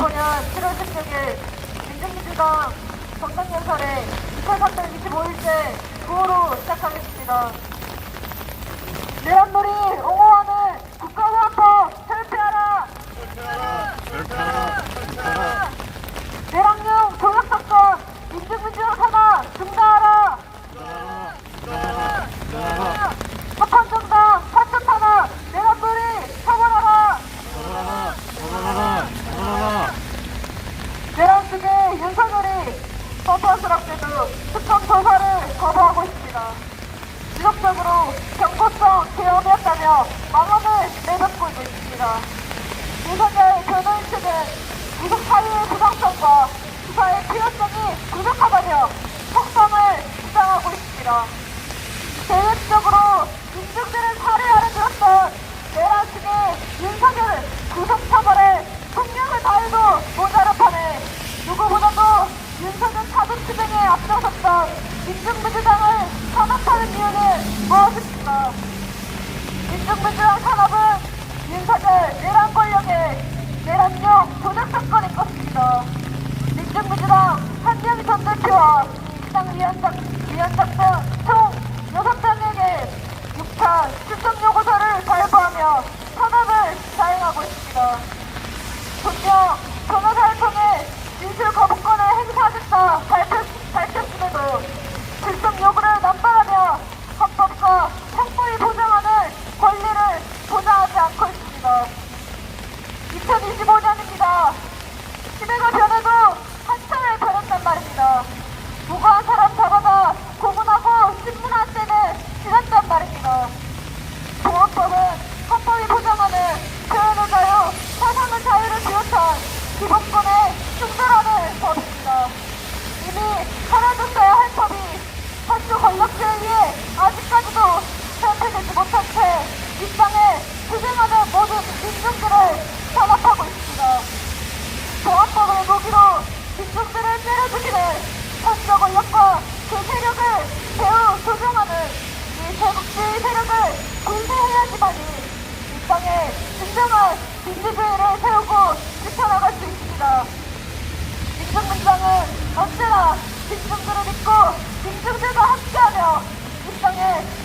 2025년 7월 16일 민주민주당 정당연설에 2325일째 구호로 시작하겠습니다. 내란놀이 옹호하는 국가보안법 철폐하라! 내란용 조작사건 민주민주당 산하 중단하라! 합헌정당 사천 탄압 내란놀이 처벌하라! 내란 측의 윤석열이 서서스럽게도 특검 조사를 거부하고 있습니다. 지속적으로 경고성 계엄이었다며 망언을 내뱉고 있습니다. 윤석열 변호인 측은 구속 사유의 부당성과 수사의 필요성이 부족하다며 속성을 주장하고 있습니다. 계획적으로 민중들을 살해하려 들었던 내란 측의 윤석열 구속처벌에 폭력을 다해도 모자란 판에 누구보다도 윤석열 사법 투쟁에 앞장섰던 민중민주당을 탄압하는 이유는 무엇입니까? 민중민주당 탄압은 윤석열 내란 권력의 내란용 조작 사건인 것입니다. 민중민주당 한명희 전 대표와 시당 위원장, 위원장 등총 6명에게 6차 출석 요구서를 발부하며 탄압을 자행하고 있습니다. 분명 변호사를 통해 진실 거부권을 행사하겠다 발표, 밝혔음에도 출석 요구를 남발하며 헌법과 형법이 보장하는 권리를 보장하지 않고 있습니다. 2025년입니다. 시대가 변해도 한참을 변했단 말입니다. 무고한 사람 잡아다 고문하고 신문할 때는 지났단 말입니다. 보안법은 헌법이 보장하는 표현의 자유, 사상의 자유를 비롯한 기본권에 충돌하는 법입니다. 이미 사라졌어야 할 법이 한수 권력자에 의해 아직까지도 현태되지 못한 채 이 땅에 투쟁하는 모든 민중들을 탄압하고 있습니다. 보안법을 무기로 민중들을 때려주기는 현재 권력과 그 세력을 매우 조종하는 이 제국주의 세력을 군대해야지만이 이 땅에 진정한 민주주의를 세우고 지켜나갈 수 있습니다. 민중민주당은 언제나 민중들을 믿고 민중들과 함께하며 이 땅에